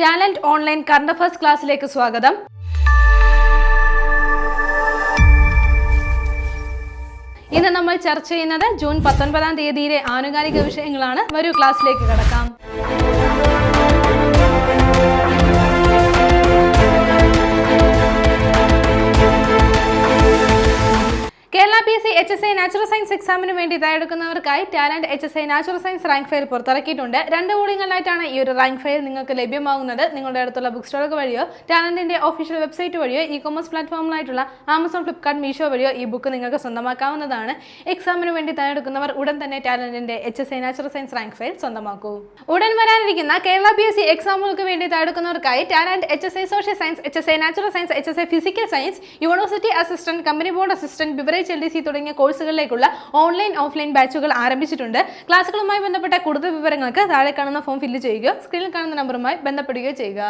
Talent online current affairs ക്ലാസ്സിലേക്ക് സ്വാഗതം. ഇന്ന് നമ്മൾ ചർച്ച ചെയ്യുന്നത് ജൂൺ പത്തൊൻപതാം തീയതിയിലെ ആനുകാലിക വിഷയങ്ങളാണ്. വരൂ ക്ലാസ്സിലേക്ക് കടക്കാം. Kerala P S C H S I natural science എക്സാമിന് വേണ്ടി തയ്യാറെടുക്കുന്നവർക്കായി Talent H S I natural science rank file പുറത്തിറക്കിയിട്ടുണ്ട്. രണ്ട് വോളിങ്ങളിലായിട്ടാണ് ഈ ഒരു റാങ്ക് ഫയൽ നിങ്ങൾക്ക് ലഭ്യമാകുന്നത്. നിങ്ങളുടെ അടുത്തുള്ള ബുക്ക് സ്റ്റോറുകൾ വഴിയോ ടാലന്റിന്റെ ഒഫീഷ്യൽ വെബ്സൈറ്റ് വഴിയോ ഇ കൊമേഴ്സ് പ്ലാറ്റ്ഫോമിലായിട്ടുള്ള ആമസോൺ ഫ്ലിപ്കാർട്ട് മീഷോ വഴിയോ ഈ ബുക്ക് നിങ്ങൾക്ക് സ്വന്തമാക്കാവുന്നതാണ്. എക്സാമിന് വേണ്ടി തയ്യാറെടുക്കുന്നവർ ഉടൻ തന്നെ ടാലന്റിന്റെ H S I natural science rank file സ്വന്തമാക്കൂ. ഉടൻ വരാനിരിക്കുന്ന കേരള പി എസ് സി എക്സാമുകൾക്ക് വേണ്ടി തയ്യാറെടുക്കുന്നവർക്കായി Talent H S I social science H S I natural science H S I physical science university assistant company board assistant beverage C തുടങ്ങിയ കോഴ്സുകളിലേക്കുള്ള online offline ബാച്ചുകൾ ആരംഭിച്ചിട്ടുണ്ട്. ക്ലാസ്സുകളുമായി ബന്ധപ്പെട്ട കൂടുതൽ വിവരങ്ങൾക്ക് താഴെ കാണുന്ന ഫോം ഫില്ല് ചെയ്യുകയോ സ്ക്രീനിൽ കാണുന്ന നമ്പറുമായി ബന്ധപ്പെടുകയോ ചെയ്യുക.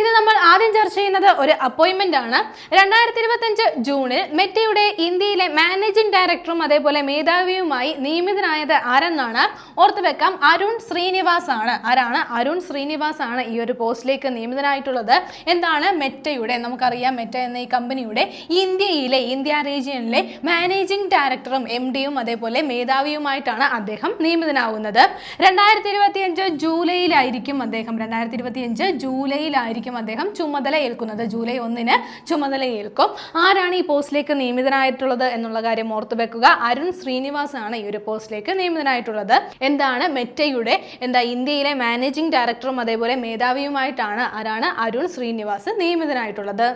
ഇത് നമ്മൾ ആദ്യം ചർച്ച ചെയ്യുന്നത് ഒരു അപ്പോയിൻമെന്റ് ആണ്. രണ്ടായിരത്തി ഇരുപത്തഞ്ച് ജൂണിൽ മെറ്റയുടെ ഇന്ത്യയിലെ മാനേജിംഗ് ഡയറക്ടറും അതേപോലെ മേധാവിയുമായി നിയമിതനായത് ആരെന്നാണ് ഓർത്തു വെക്കാം. അരുൺ ശ്രീനിവാസ് ആണ് ആരാണ്? അരുൺ ശ്രീനിവാസ് ആണ് ഈ ഒരു പോസ്റ്റിലേക്ക് നിയമിതനായിട്ടുള്ളത്. എന്താണ് മെറ്റയുടെ നമുക്കറിയാം മെറ്റ എന്ന ഈ കമ്പനിയുടെ ഇന്ത്യയിലെ ഇന്ത്യ റീജിയനിലെ മാനേജിംഗ് ഡയറക്ടറും എം ഡിയും അതേപോലെ മേധാവിയുമായിട്ടാണ് അദ്ദേഹം നിയമിതനാവുന്നത്. രണ്ടായിരത്തി ഇരുപത്തിയഞ്ച് ജൂലൈയിലായിരിക്കും അദ്ദേഹം. രണ്ടായിരത്തി ഇരുപത്തിയഞ്ച് ജൂലൈയിലായിരിക്കും അദ്ദേഹം. ചുമതല ഏൽക്കുന്നത് ജൂലൈ ഒന്നിന് ചുമതല ഏൽക്കും. ആരാണ് ഈ പോസ്റ്റിലേക്ക് നിയമിതനായിട്ടുള്ളത് എന്നുള്ള കാര്യം ഓർത്തു വെക്കുക. അരുൺ ശ്രീനിവാസ് ആണ് ഈ ഒരു പോസ്റ്റിലേക്ക് നിയമിതനായിട്ടുള്ളത്. എന്താണ് മെറ്റയുടെ എന്താ ഇന്ത്യയിലെ മാനേജിംഗ് ഡയറക്ടറും അതേപോലെ മേധാവിയുമായിട്ടാണ് ആരാണ് അരുൺ ശ്രീനിവാസ് നിയമിതനായിട്ടുള്ളത്?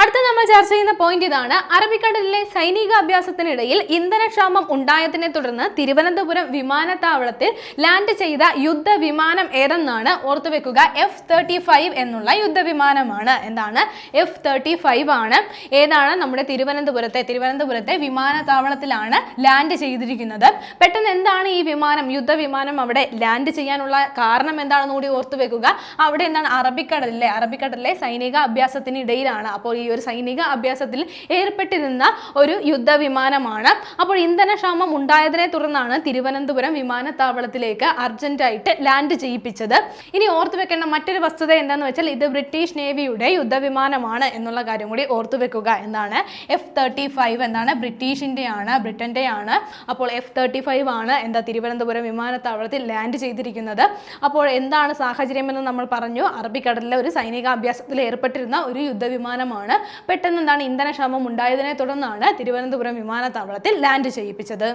അടുത്ത നമ്മൾ ചർച്ച ചെയ്യുന്ന പോയിന്റ് ഇതാണ്. അറബിക്കടലിലെ സൈനിക അഭ്യാസത്തിനിടയിൽ ഇന്ധനക്ഷാമം ഉണ്ടായതിനെ തുടർന്ന് തിരുവനന്തപുരം വിമാനത്താവളത്തിൽ ലാൻഡ് ചെയ്ത യുദ്ധവിമാനം ഏതെന്നാണ് ഓർത്തുവെക്കുക എഫ് തേർട്ടി ഫൈവ് എന്നുള്ള യുദ്ധവിമാനമാണ്. എന്താണ്? എഫ് തേർട്ടി ഫൈവ് ആണ്. ഏതാണ് നമ്മുടെ തിരുവനന്തപുരത്തെ? തിരുവനന്തപുരത്തെ വിമാനത്താവളത്തിലാണ് ലാൻഡ് ചെയ്തിരിക്കുന്നത്. പെട്ടെന്ന് എന്താണ് ഈ വിമാനം യുദ്ധവിമാനം അവിടെ ലാൻഡ് ചെയ്യാനുള്ള കാരണം എന്താണെന്ന് കൂടി ഓർത്തുവെക്കുക അവിടെ എന്താണ്? അറബിക്കടലിലെ അറബിക്കടലിലെ സൈനിക അഭ്യാസത്തിനിടയിലാണ്. അപ്പോൾ ഈ ഒരു സൈനിക അഭ്യാസത്തിൽ ഏർപ്പെട്ടിരുന്ന ഒരു യുദ്ധവിമാനമാണ്. അപ്പോൾ ഇന്ധനക്ഷാമം ഉണ്ടായതിനെ തുടർന്നാണ് തിരുവനന്തപുരം വിമാനത്താവളത്തിലേക്ക് അർജന്റായിട്ട് ലാൻഡ് ചെയ്യിപ്പിച്ചത്. ഇനി ഓർത്തു വെക്കേണ്ട മറ്റൊരു വസ്തുത എന്താണെന്ന് വെച്ചാൽ ഇത് ബ്രിട്ടീഷ് നേവിയുടെ യുദ്ധവിമാനമാണ് എന്നുള്ള കാര്യം കൂടി ഓർത്തു വെക്കുക എന്നാണ്. എഫ് തേർട്ടി ഫൈവ് എന്താണ് ബ്രിട്ടീഷിന്റെയാണ് ബ്രിട്ടന്റെ ആണ് അപ്പോൾ എഫ് തേർട്ടി ഫൈവ് ആണ് എന്താ തിരുവനന്തപുരം വിമാനത്താവളത്തിൽ ലാൻഡ് ചെയ്തിരിക്കുന്നത്. അപ്പോൾ എന്താണ് സാഹചര്യമെന്ന് നമ്മൾ പറഞ്ഞു. അറബിക്കടലിലെ ഒരു സൈനികാഭ്യാസത്തിൽ ഏർപ്പെട്ടിരുന്ന ഒരു യുദ്ധവിമാനമാണ് പെട്ടെന്ന് എന്താണ് ഇന്ധനക്ഷാമം ഉണ്ടായതിനെ തുടർന്നാണ് തിരുവനന്തപുരം വിമാനത്താവളത്തിൽ ലാൻഡ് ചെയ്യിപ്പിച്ചത്.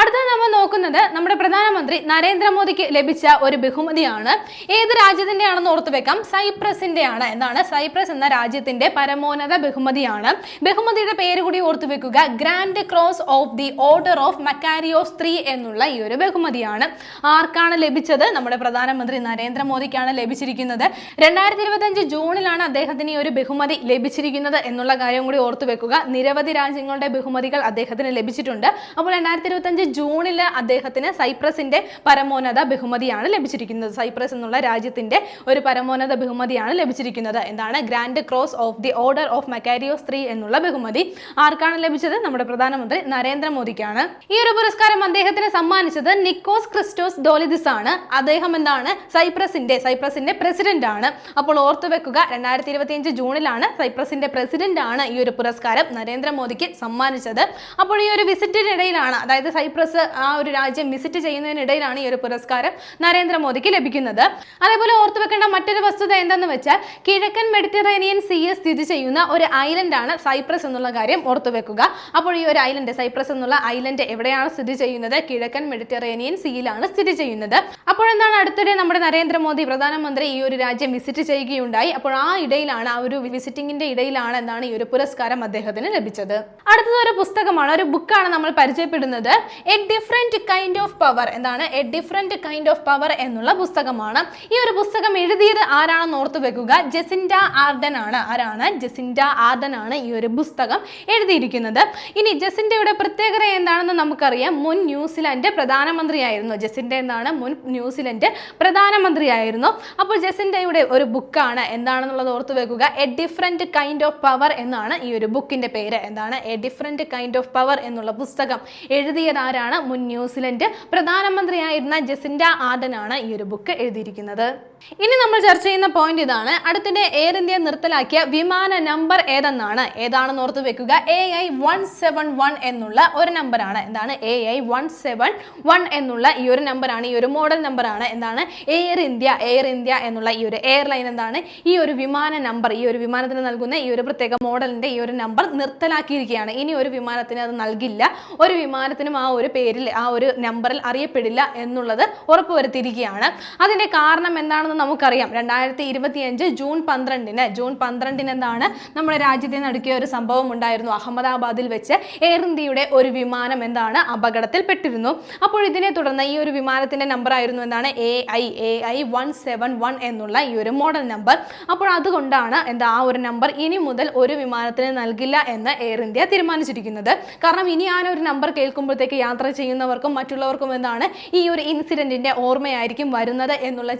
അടുത്ത നമ്മൾ നോക്കുന്നത് നമ്മുടെ പ്രധാനമന്ത്രി നരേന്ദ്രമോദിക്ക് ലഭിച്ച ഒരു ബഹുമതിയാണ്. ഏത് രാജ്യത്തിന്റെ ആണെന്ന് ഓർത്തു വെക്കാം. സൈപ്രസിന്റെ ആണ് എന്താണ് സൈപ്രസ് എന്ന രാജ്യത്തിന്റെ പരമോന്നത ബഹുമതിയാണ്. ബഹുമതിയുടെ പേര് കൂടി ഓർത്തു വെക്കുക. Grand Cross of the Order of Makarios Three എന്നുള്ള ഈ ഒരു ബഹുമതിയാണ്. ആർക്കാണ് ലഭിച്ചത്? നമ്മുടെ പ്രധാനമന്ത്രി നരേന്ദ്രമോദിക്കാണ് ലഭിച്ചിരിക്കുന്നത്. രണ്ടായിരത്തി ഇരുപത്തഞ്ച് ജൂണിലാണ് അദ്ദേഹത്തിന് ഈ ഒരു ബഹുമതി ലഭിച്ചിരിക്കുന്നത്. എന്നുള്ള കാര്യം കൂടി ഓർത്തു വെക്കുക. നിരവധി രാജ്യങ്ങളുടെ ബഹുമതികൾ അദ്ദേഹത്തിന് ലഭിച്ചിട്ടുണ്ട്. അപ്പോൾ രണ്ടായിരത്തി ഇരുപത്തഞ്ച് ജൂണിൽ അദ്ദേഹത്തിന് സൈപ്രസിന്റെ പരമോന്നത ബഹുമതിയാണ് ലഭിച്ചിരിക്കുന്നത്. സൈപ്രസ് എന്നുള്ള രാജ്യത്തിന്റെ ഒരു പരമോന്നത ബഹുമതിയാണ് ലഭിച്ചിരിക്കുന്നത്. എന്താണ്? Grand Cross of the Order of Makarios Three എന്നുള്ള ബഹുമതി. ആർക്കാണ് ലഭിച്ചത്? നമ്മുടെ പ്രധാനമന്ത്രി നരേന്ദ്രമോദിക്കാണ്. ഈ ഒരു പുരസ്കാരം അദ്ദേഹത്തിന് സമ്മാനിച്ചത് നിക്കോസ് ക്രിസ്റ്റോസ് ഡോലിദിസ് ആണ്. അദ്ദേഹം എന്താണ്? സൈപ്രസിന്റെ സൈപ്രസിന്റെ പ്രസിഡന്റ് ആണ് അപ്പോൾ ഓർത്തു വെക്കുക രണ്ടായിരത്തി ഇരുപത്തിയഞ്ച് ജൂണിലാണ് സൈപ്രസിന്റെ പ്രസിഡന്റ് ആണ് ഈ ഒരു പുരസ്കാരം നരേന്ദ്രമോദിക്ക് സമ്മാനിച്ചത്. അപ്പോൾ ഈ ഒരു വിസിറ്റിനിടയിലാണ് അതായത് സൈപ്രസ് ആ ഒരു രാജ്യം വിസിറ്റ് ചെയ്യുന്നതിനിടയിലാണ് ഈ ഒരു പുരസ്കാരം നരേന്ദ്രമോദിക്ക് ലഭിക്കുന്നത്. അതേപോലെ ഓർത്തു വെക്കേണ്ട മറ്റൊരു വസ്തുത എന്തെന്ന് വെച്ചാൽ കിഴക്കൻ മെഡിറ്ററേനിയൻ സീയെ സ്ഥിതി ചെയ്യുന്ന ഒരു ഐലൻഡ് ആണ് സൈപ്രസ് എന്നുള്ള കാര്യം ഓർത്തു വെക്കുക. അപ്പോൾ ഈ ഒരു ഐലൻഡ് സൈപ്രസ് എന്നുള്ള ഐലൻഡ് എവിടെയാണ് സ്ഥിതി ചെയ്യുന്നത്? കിഴക്കൻ മെഡിറ്ററേനിയൻ സിയിലാണ് സ്ഥിതി ചെയ്യുന്നത്. അപ്പോൾ എന്താണ് അടുത്തിടെ നമ്മുടെ നരേന്ദ്രമോദി പ്രധാനമന്ത്രി ഈ ഒരു രാജ്യം വിസിറ്റ് ചെയ്യുകയുണ്ടായി. അപ്പോൾ ആ ഇടയിലാണ് ആ ഒരു വിസിറ്റിംഗിന്റെ ഇടയിലാണ് എന്നാണ് ഈ ഒരു പുരസ്കാരം അദ്ദേഹത്തിന് ലഭിച്ചത്. അടുത്തത് ഒരു പുസ്തകമാണ്. ഒരു ബുക്കാണ് നമ്മൾ പരിചയപ്പെടുന്നത്. A Different Kind of Power എന്താണ് A Different Kind of Power എന്നുള്ള പുസ്തകമാണ്. ഈ ഒരു പുസ്തകം എഴുതിയത് ആരാണെന്ന് ഓർത്തു വെക്കുക. ജെസിൻഡ ആർഡൻ ആണ്. ആരാണ്? ജെസിൻഡ ആർഡൻ ആണ് ഈ ഒരു പുസ്തകം എഴുതിയിരിക്കുന്നത്. ഇനി ജെസിൻഡയുടെ പ്രത്യേകത എന്താണെന്ന് നമുക്കറിയാം. മുൻ ന്യൂസിലൻഡ് പ്രധാനമന്ത്രിയായിരുന്നു. ജെസിൻഡ എന്താണ് മുൻ ന്യൂസിലൻഡ് പ്രധാനമന്ത്രിയായിരുന്നു. അപ്പോൾ ജെസിൻഡയുടെ ഒരു ബുക്കാണ് എന്താണെന്നുള്ളത് ഓർത്തു വെക്കുക. A Different Kind of Power എന്നാണ് ഈ ഒരു ബുക്കിന്റെ പേര്. എന്താണ്? A Different Kind of Power എന്നുള്ള പുസ്തകം എഴുതിയത് ആരാണ്? മുൻ ന്യൂസിലൻഡ് പ്രധാനമന്ത്രിയായിരുന്ന ജസിൻഡ ആർഡൻ ആണ് ഈ ഒരു ബുക്ക് എഴുതിയിരിക്കുന്നത്. ഇനി നമ്മൾ ചർച്ച ചെയ്യുന്ന പോയിന്റ് ഇതാണ്. അടുത്തിടെ എയർ ഇന്ത്യ നിർത്തലാക്കിയ വിമാന നമ്പർ ഏതെന്നാണ്? ഏതാണെന്ന് ഓർത്ത് വെക്കുക. A I one seven one എന്നുള്ള ഒരു നമ്പർ ആണ്. എന്താണ്? A I one seven one എന്നുള്ള ഈ ഒരു നമ്പറാണ് ഈ ഒരു മോഡൽ നമ്പർ ആണ്. എന്താണ്? എയർ ഇന്ത്യ എയർ ഇന്ത്യ എന്നുള്ള ഈ ഒരു എയർലൈൻ എന്താണ്? ഈ ഒരു വിമാന നമ്പർ ഈ ഒരു വിമാനത്തിന് നൽകുന്ന ഈ ഒരു പ്രത്യേക മോഡലിന്റെ ഈ ഒരു നമ്പർ നിർത്തലാക്കിയിരിക്കുകയാണ്. ഇനി ഒരു വിമാനത്തിന് അത് നൽകില്ല. ഒരു വിമാനത്തിനും ആ ഒരു പേരിൽ ആ ഒരു നമ്പറിൽ അറിയപ്പെടില്ല എന്നുള്ളത് ഉറപ്പുവരുത്തിയിരിക്കുകയാണ്. അതിന്റെ കാരണം എന്താണെന്ന് നമുക്കറിയാം. രണ്ടായിരത്തി ഇരുപത്തിയഞ്ച് ജൂൺ പന്ത്രണ്ടിന് ജൂൺ പന്ത്രണ്ടിന് എന്താണ് നമ്മുടെ രാജ്യത്തെ നടക്കിയ ഒരു സംഭവം ഉണ്ടായിരുന്നു. അഹമ്മദാബാദിൽ വെച്ച് എയർ ഇന്ത്യയുടെ ഒരു വിമാനം എന്താണ് അപകടത്തിൽപ്പെട്ടിരുന്നു. അപ്പോൾ ഇതിനെ തുടർന്ന് ഈ ഒരു വിമാനത്തിന്റെ നമ്പർ ആയിരുന്നു എന്താണ്? A I A I one seven one എന്നുള്ള ഈ ഒരു മോഡൽ നമ്പർ അപ്പോൾ അതുകൊണ്ടാണ് എന്താ ആ ഒരു നമ്പർ ഇനി മുതൽ ഒരു വിമാനത്തിന് നൽകില്ല എന്ന് എയർ ഇന്ത്യ തീരുമാനിച്ചിരിക്കുന്നത്. കാരണം ഇനി ആ ഒരു നമ്പർ കേൾക്കുമ്പോഴത്തേക്ക് യാത്ര ചെയ്യുന്നവർക്കും മറ്റുള്ളവർക്കും എന്താണ് ഈ ഒരു ഇൻസിഡന്റിന്റെ ഓർമ്മയായിരിക്കും വരുന്നത് എന്നുള്ള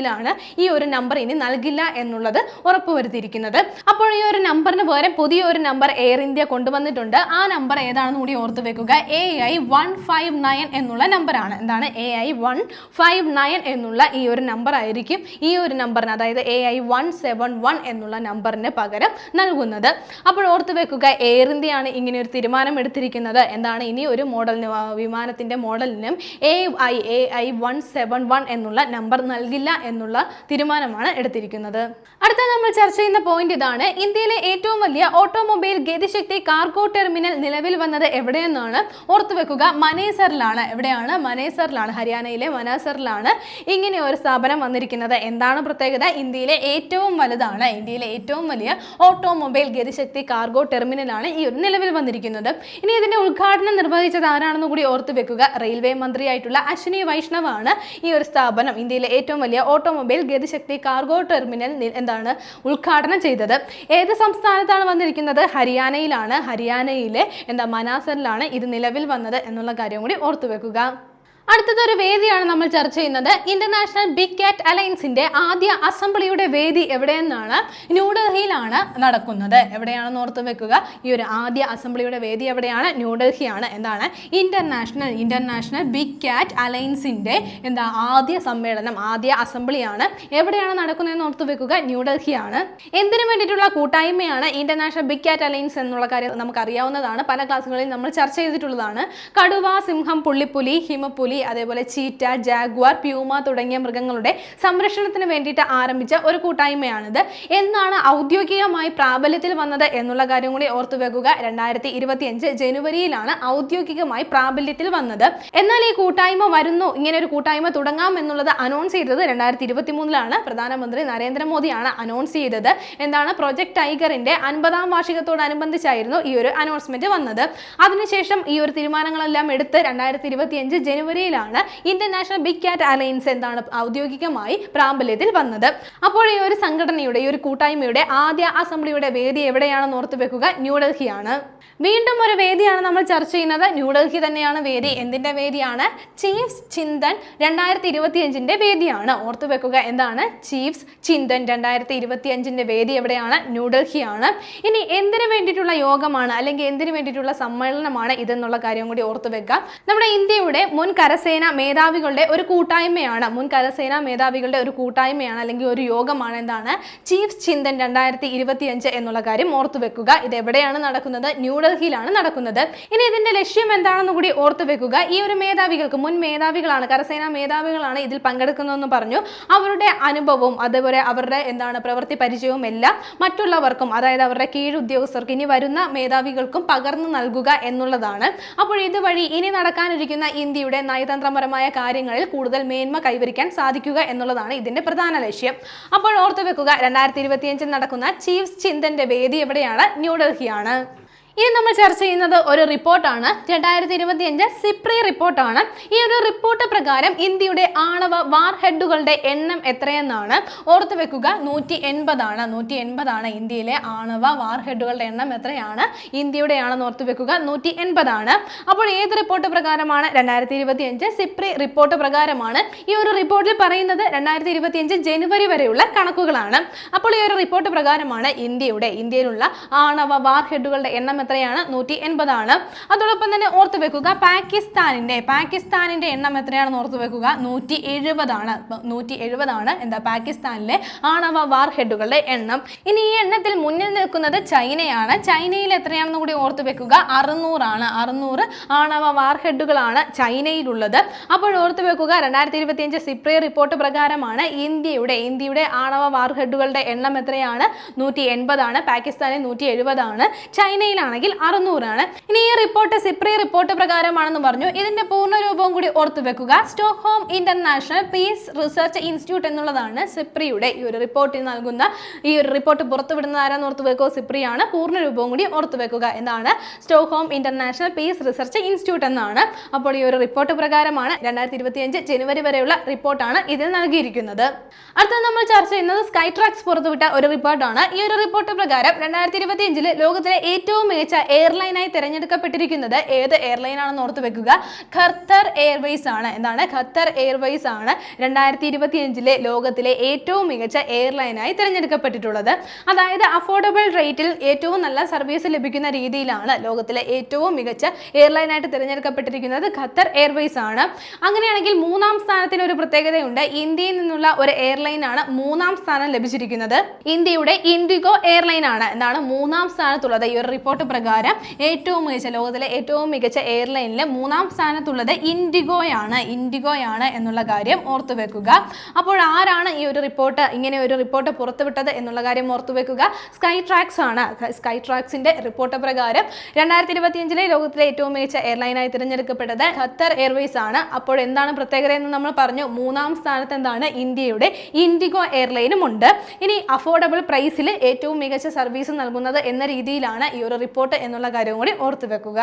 ചിന്താഗതിയിലാണ് ഈ ഒരു നമ്പർ ഇനി നൽകില്ല എന്നുള്ളത് ഉറപ്പുവരുത്തിയിരിക്കുന്നത്. അപ്പോൾ ഈ ഒരു നമ്പറിന് പകരം പുതിയ ഒരു നമ്പർ എയർ ഇന്ത്യ കൊണ്ടുവന്നിട്ടുണ്ട്. ആ നമ്പർ ഏതാണെന്ന് കൂടി ഓർത്ത് വെക്കുക. A I one five nine എന്നുള്ള നമ്പറാണ് എന്താണ്? A I one five nine എന്നുള്ള ഈ ഒരു നമ്പർ ആയിരിക്കും ഈ ഒരു നമ്പറിന് അതായത് A I one seven one എന്നുള്ള നമ്പറിന് പകരം നൽകുന്നത്. അപ്പോൾ ഓർത്ത് വെക്കുക എയർ ഇന്ത്യയാണ് ഇങ്ങനെ ഒരു തീരുമാനം എടുത്തിരിക്കുന്നത്. എന്താണ്? ഇനി ഒരു മോഡലിന് വിമാനത്തിന്റെ മോഡലിനും A I A I one seven one എന്നുള്ള നമ്പർ നൽകില്ല എന്നുള്ള തീരുമാനമാണ് എടുത്തിരിക്കുന്നത്. അടുത്ത നമ്മൾ ചർച്ച ചെയ്യുന്ന പോയിന്റ് ഇതാണ്. ഇന്ത്യയിലെ ഏറ്റവും വലിയ ഓട്ടോമൊബൈൽ ഗതിശക്തി കാർഗോ ടെർമിനൽ നിലവിൽ വന്നത് എവിടെയെന്നാണ് ഓർത്തുവെക്കുക മനേസറിലാണ്. എവിടെയാണ്? മനേസറിലാണ്. ഹരിയാനയിലെ മനേസറിലാണ് ഇങ്ങനെ ഒരു സ്ഥാപനം വന്നിരിക്കുന്നത്. എന്താണ് പ്രത്യേകത? ഇന്ത്യയിലെ ഏറ്റവും വലുതാണ്. ഇന്ത്യയിലെ ഏറ്റവും വലിയ ഓട്ടോമൊബൈൽ ഗതിശക്തി കാർഗോ ടെർമിനലാണ് ഈ ഒരു നിലവിൽ വന്നിരിക്കുന്നത്. ഇനി ഇതിന്റെ ഉദ്ഘാടനം നിർവഹിച്ചത് ആരാണെന്ന് കൂടി ഓർത്തു വെക്കുക. റെയിൽവേ മന്ത്രിയായിട്ടുള്ള അശ്വിനി വൈഷ്ണവാണ് ഈ ഒരു സ്ഥാപനം. ഇന്ത്യയിലെ ഏറ്റവും വലിയ ഓട്ടോമൊബൈൽ ഗതിശക്തി കാർഗോ ടെർമിനൽ എന്താണ് ഉദ്ഘാടനം ചെയ്തത്. ഏത് സംസ്ഥാനത്താണ് വന്നിരിക്കുന്നത്? ഹരിയാനയിലാണ്. ഹരിയാനയിലെ എന്താ മനാസറിലാണ് ഇത് നിലവിൽ വന്നത് എന്നുള്ള കാര്യം കൂടി ഓർത്തു വെക്കുക അടുത്തതൊരു വേദിയാണ് നമ്മൾ ചർച്ച ചെയ്യുന്നത്. ഇന്റർനാഷണൽ ബിഗ് കാറ്റ് അലയൻസിന്റെ ആദ്യ അസംബ്ലിയുടെ വേദി എവിടെയെന്നാണ് ന്യൂഡൽഹിയിലാണ് നടക്കുന്നത്. എവിടെയാണെന്ന് ഓർത്ത് വെക്കുക. ഈ ഒരു ആദ്യ അസംബ്ലിയുടെ വേദി എവിടെയാണ്? ന്യൂഡൽഹിയാണ് എന്താണ്? ഇന്റർനാഷണൽ ഇന്റർനാഷണൽ ബിഗ് കാറ്റ് അലയൻസിന്റെ എന്താ ആദ്യ സമ്മേളനം ആദ്യ അസംബ്ലിയാണ്. എവിടെയാണ് നടക്കുന്നതെന്ന് ഓർത്ത് വെക്കുക. ന്യൂഡൽഹിയാണ് എന്തിനു വേണ്ടിയിട്ടുള്ള കൂട്ടായ്മയാണ് ഇന്റർനാഷണൽ ബിഗ് കാറ്റ് അലയൻസ് എന്നുള്ള കാര്യം നമുക്ക് അറിയാവുന്നതാണ് പല ക്ലാസ്സുകളിൽ നമ്മൾ ചർച്ച ചെയ്തിട്ടുള്ളതാണ്. കടുവ സിംഹം പുള്ളിപ്പുലി ഹിമപ്പുലി അതേപോലെ ചീറ്റ ജാഗ്വാർ പ്യൂമ തുടങ്ങിയ മൃഗങ്ങളുടെ സംരക്ഷണത്തിന് വേണ്ടിയിട്ട് ആരംഭിച്ച ഒരു കൂട്ടായ്മയാണിത്. എന്നാണ് ഔദ്യോഗികമായി പ്രാബല്യത്തിൽ വന്നത് എന്നുള്ള കാര്യം കൂടി ഓർത്തു വെക്കുക. രണ്ടായിരത്തി ഇരുപത്തിയഞ്ച് ജനുവരിയിലാണ് ഔദ്യോഗികമായി പ്രാബല്യത്തിൽ വന്നത്. എന്നാൽ ഈ കൂട്ടായ്മ വരുന്നു. ഇങ്ങനെ ഒരു കൂട്ടായ്മ തുടങ്ങാം എന്നുള്ളത് അനൗൺസ് ചെയ്തത് രണ്ടായിരത്തി ഇരുപത്തി മൂന്നിലാണ് പ്രധാനമന്ത്രി നരേന്ദ്രമോദിയാണ് അനൗൺസ് ചെയ്തത്. എന്താണ് പ്രൊജക്ട് ടൈഗറിന്റെ അൻപതാം വാർഷികത്തോടനുബന്ധിച്ചായിരുന്നു ഈ ഒരു അനൗൺസ്മെന്റ് വന്നത്. അതിനുശേഷം ഈ ഒരു തീരുമാനങ്ങളെല്ലാം എടുത്ത് രണ്ടായിരത്തി ഇരുപത്തിയഞ്ച് ജനുവരിയിലാണ് ഇന്റർനാഷണൽ ബിഗ് കാറ്റ് അലയൻസ് എന്താണ് ഔദ്യോഗികമായി പ്രാബല്യത്തിൽ വന്നത്. അപ്പോൾ ഈ ഒരു സംഘടനയുടെ ഈ ഒരു കൂട്ടായ്മയുടെ ആദ്യ അസംബ്ലിയുടെ വേദി എവിടെയാണെന്ന് ഓർത്ത് വെക്കുക? ന്യൂഡൽഹിയാണ് വീണ്ടും ഒരു വേദിയാണ് നമ്മൾ ചർച്ച ചെയ്യുന്നത്. ന്യൂഡൽഹി തന്നെയാണ് വേദി. എന്തിന്റെ വേദിയാണ്? ചീഫ്സ് ചിന്തൻ രണ്ടായിരത്തി ഇരുപത്തിയഞ്ചിന്റെ വേദിയാണ്. ഓർത്തു വെക്കുക എന്താണ്? ചീഫ്സ് ചിന്തൻ രണ്ടായിരത്തി ഇരുപത്തിയഞ്ചിന്റെ വേദി എവിടെയാണ്? ന്യൂഡൽഹിയാണ് ഇനി എന്തിനു വേണ്ടിയിട്ടുള്ള യോഗമാണ്? അല്ലെങ്കിൽ എന്തിനു വേണ്ടിയിട്ടുള്ള സമ്മേളനമാണ് ഇതെന്നുള്ള കാര്യം കൂടി ഓർത്തു വെക്കുക നമ്മുടെ ഇന്ത്യയുടെ മുൻ കരസേന മേധാവികളുടെ ഒരു കൂട്ടായ്മയാണ്. മുൻ കരസേന മേധാവികളുടെ ഒരു കൂട്ടായ്മയാണ് അല്ലെങ്കിൽ ഒരു യോഗമാണ് എന്താണ്? ചീഫ് ചിന്തൻ രണ്ടായിരത്തി ഇരുപത്തിയഞ്ച് എന്നുള്ള കാര്യം ഓർത്തു വെക്കുക. ഇത് എവിടെയാണ് നടക്കുന്നത്? ന്യൂഡൽഹിയിലാണ് നടക്കുന്നത്. ഇനി ഇതിന്റെ ലക്ഷ്യം എന്താണെന്ന് കൂടി ഓർത്തു വെക്കുക. ഈ ഒരു മേധാവികൾക്ക് മുൻ മേധാവികളാണ് കരസേന മേധാവികളാണ് ഇതിൽ പങ്കെടുക്കുന്നതെന്ന് പറഞ്ഞു. അവരുടെ അനുഭവവും അതുപോലെ അവരുടെ എന്താണ് പ്രവൃത്തി പരിചയവും എല്ലാം മറ്റുള്ളവർക്കും അതായത് അവരുടെ കീഴുദ്യോഗസ്ഥർക്ക് ഇനി വരുന്ന മേധാവികൾക്കും പകർന്നു നൽകുക എന്നുള്ളതാണ്. അപ്പോൾ ഇതുവഴി ഇനി നടക്കാനിരിക്കുന്ന ഇന്ത്യയുടെ നയതന്ത്രപരമായ കാര്യങ്ങളിൽ കൂടുതൽ മേന്മ കൈവരിക്കാൻ സാധിക്കുക എന്നുള്ളതാണ് ഇതിന്റെ പ്രധാന ലക്ഷ്യം. അപ്പോൾ ഓർത്തു വെക്കുക രണ്ടായിരത്തി ഇരുപത്തിയഞ്ചിൽ നടക്കുന്ന ചീഫ് ചിന്തന്റെ വേദി എവിടെയാണ്? ന്യൂഡൽഹിയാണ്. ഇനി നമ്മൾ ചർച്ച ചെയ്യുന്നത് ഒരു റിപ്പോർട്ടാണ്. രണ്ടായിരത്തി ഇരുപത്തി അഞ്ച് സിപ്രി റിപ്പോർട്ടാണ്. ഈ ഒരു റിപ്പോർട്ട് പ്രകാരം ഇന്ത്യയുടെ ആണവ വാർ ഹെഡുകളുടെ എണ്ണം എത്രയെന്നാണ് ഓർത്തു വെക്കുക. നൂറ്റി എൺപതാണ് നൂറ്റി എൺപതാണ് ഇന്ത്യയിലെ ആണവ വാർ ഹെഡുകളുടെ എണ്ണം എത്രയാണ്? ഇന്ത്യയുടെ ആണെന്ന് ഓർത്തു വെക്കുക. നൂറ്റി എൺപതാണ് അപ്പോൾ ഏത് റിപ്പോർട്ട് പ്രകാരമാണ്? രണ്ടായിരത്തി ഇരുപത്തി അഞ്ച് സിപ്രി റിപ്പോർട്ട് പ്രകാരമാണ്. ഈ ഒരു റിപ്പോർട്ടിൽ പറയുന്നത് രണ്ടായിരത്തി ഇരുപത്തി അഞ്ച് ജനുവരി വരെയുള്ള കണക്കുകളാണ്. അപ്പോൾ ഈ ഒരു റിപ്പോർട്ട് പ്രകാരമാണ് ഇന്ത്യയുടെ ഇന്ത്യയിലുള്ള ആണവ വാർ ഹെഡുകളുടെ എണ്ണം എത്രയാണ്? നൂറ്റി എൺപതാണ് അതോടൊപ്പം തന്നെ ഓർത്തു വെക്കുക പാകിസ്ഥാനിന്റെ പാകിസ്ഥാനിന്റെ എണ്ണം എത്രയാണെന്ന് ഓർത്തു വെക്കുക? നൂറ്റി എഴുപതാണ് നൂറ്റി എഴുപതാണ് എന്താ പാകിസ്ഥാനിലെ ആണവ വാർ ഹെഡുകളുടെ എണ്ണം. ഇനി ഈ എണ്ണത്തിൽ മുന്നിൽ നിൽക്കുന്നത് ചൈനയാണ്. ചൈനയിൽ എത്രയാണെന്ന് കൂടി ഓർത്തു വെക്കുക? അറുന്നൂറാണ്. അറുന്നൂറ് ആണവ വാർ ഹെഡുകളാണ് ചൈനയിലുള്ളത്. അപ്പോൾ ഓർത്തു വെക്കുക രണ്ടായിരത്തി ഇരുപത്തിയഞ്ച് സിപ്രി റിപ്പോർട്ട് പ്രകാരമാണ് ഇന്ത്യയുടെ ഇന്ത്യയുടെ ആണവ വാർ ഹെഡുകളുടെ എണ്ണം എത്രയാണ്? നൂറ്റി എൺപതാണ് പാകിസ്ഥാനിൽ നൂറ്റി എഴുപതാണ് ചൈനയിലാണെങ്കിൽ അറുന്നൂറാണ്. ഇനി ഈ റിപ്പോർട്ട് സിപ്രി റിപ്പോർട്ട് പ്രകാരമാണെന്ന് പറഞ്ഞു. ഇതിന്റെ പൂർണ രൂപവും കൂടി ഓർത്തു വെക്കുക. Stockholm International Peace Research Institute എന്നുള്ളതാണ് സിപ്രിയുടെ ഈ ഒരു റിപ്പോർട്ടിൽ നൽകുന്ന ഈ ഒരു റിപ്പോർട്ട് പുറത്തുവിടുന്ന ആരാന്ന് ഓർത്തു വെക്കുക സിപ്രിയാണ് പൂർണ രൂപവും കൂടി ഓർത്തു വെക്കുക എന്നാണ് Stockholm International Peace Research Institute എന്നാണ് അപ്പോൾ ഈ ഒരു റിപ്പോർട്ട് പ്രകാരമാണ് രണ്ടായിരത്തി ഇരുപത്തിയഞ്ച് ജനുവരി വരെയുള്ള റിപ്പോർട്ടാണ് ഇതിൽ നൽകിയിരിക്കുന്നത്. അടുത്ത നമ്മൾ ചർച്ച ചെയ്യുന്നത് സ്കൈട്രാക്സ് പുറത്തുവിട്ട ഒരു റിപ്പോർട്ടാണ് ഈ ഒരു റിപ്പോർട്ട് പ്രകാരം രണ്ടായിരത്തി ഇരുപത്തിയഞ്ചിൽ ലോകത്തിലെ ഏറ്റവും മികച്ച എയർലൈനായി തിരഞ്ഞെടുക്കപ്പെട്ടിരിക്കുന്നത് ഏത് എയർലൈൻ ആണെന്ന് ഓർത്ത് വെക്കുക? ഖത്തർ എയർവേസ് ആണ്. എന്താണ്? ഖത്തർ എയർവേസ് ആണ് രണ്ടായിരത്തി ഇരുപത്തിയഞ്ചിലെ ലോകത്തിലെ ഏറ്റവും മികച്ച എയർലൈനായി തിരഞ്ഞെടുക്കപ്പെട്ടിട്ടുള്ളത്. അതായത് അഫോർഡബിൾ റേറ്റിൽ ഏറ്റവും നല്ല സർവീസ് ലഭിക്കുന്ന രീതിയിലാണ് ലോകത്തിലെ ഏറ്റവും മികച്ച എയർലൈനായിട്ട് തിരഞ്ഞെടുക്കപ്പെട്ടിരിക്കുന്നത് ഖത്തർ എയർവേസ് ആണ്. അങ്ങനെയാണെങ്കിൽ മൂന്നാം സ്ഥാനത്തിന് ഒരു പ്രത്യേകതയുണ്ട്. ഇന്ത്യയിൽ നിന്നുള്ള ഒരു എയർലൈൻ ആണ് മൂന്നാം സ്ഥാനം ലഭിച്ചിരിക്കുന്നത്. ഇന്ത്യയുടെ ഇൻഡിഗോ എയർലൈൻ ആണ്. എന്താണ്? മൂന്നാം സ്ഥാനത്തുള്ളത്. ഈ ഒരു റിപ്പോർട്ട് പ്രകാരം ഏറ്റവും മികച്ച ലോകത്തിലെ ഏറ്റവും മികച്ച എയർലൈനിൽ മൂന്നാം സ്ഥാനത്തുള്ളത് ഇൻഡിഗോയാണ്. ഇൻഡിഗോയാണ് എന്നുള്ള കാര്യം ഓർത്തു വെക്കുക. അപ്പോൾ ആരാണ് ഈ ഒരു റിപ്പോർട്ട് ഇങ്ങനെ ഒരു റിപ്പോർട്ട് പുറത്തുവിട്ടത് എന്നുള്ള കാര്യം ഓർത്തു വെക്കുക? സ്കൈ ട്രാക്സ് ആണ്. സ്കൈ ട്രാക്സിന്റെ റിപ്പോർട്ട് പ്രകാരം രണ്ടായിരത്തി ഇരുപത്തിയഞ്ചിലെ ലോകത്തിലെ ഏറ്റവും മികച്ച എയർലൈനായി തിരഞ്ഞെടുക്കപ്പെട്ടത് ഖത്തർ എയർവേസ് ആണ്. അപ്പോൾ എന്താണ് പ്രത്യേകത എന്ന് നമ്മൾ പറഞ്ഞു? മൂന്നാം സ്ഥാനത്ത് എന്താണ് ഇന്ത്യയുടെ ഇൻഡിഗോ എയർലൈനും ഉണ്ട്. ഇനി അഫോർഡബിൾ പ്രൈസിൽ ഏറ്റവും മികച്ച സർവീസ് നൽകുന്നത് എന്ന രീതിയിലാണ് ഈ ഒരു റിപ്പോർട്ട് എന്നുള്ള കാര്യം കൂടി ഓർത്തു വെക്കുക.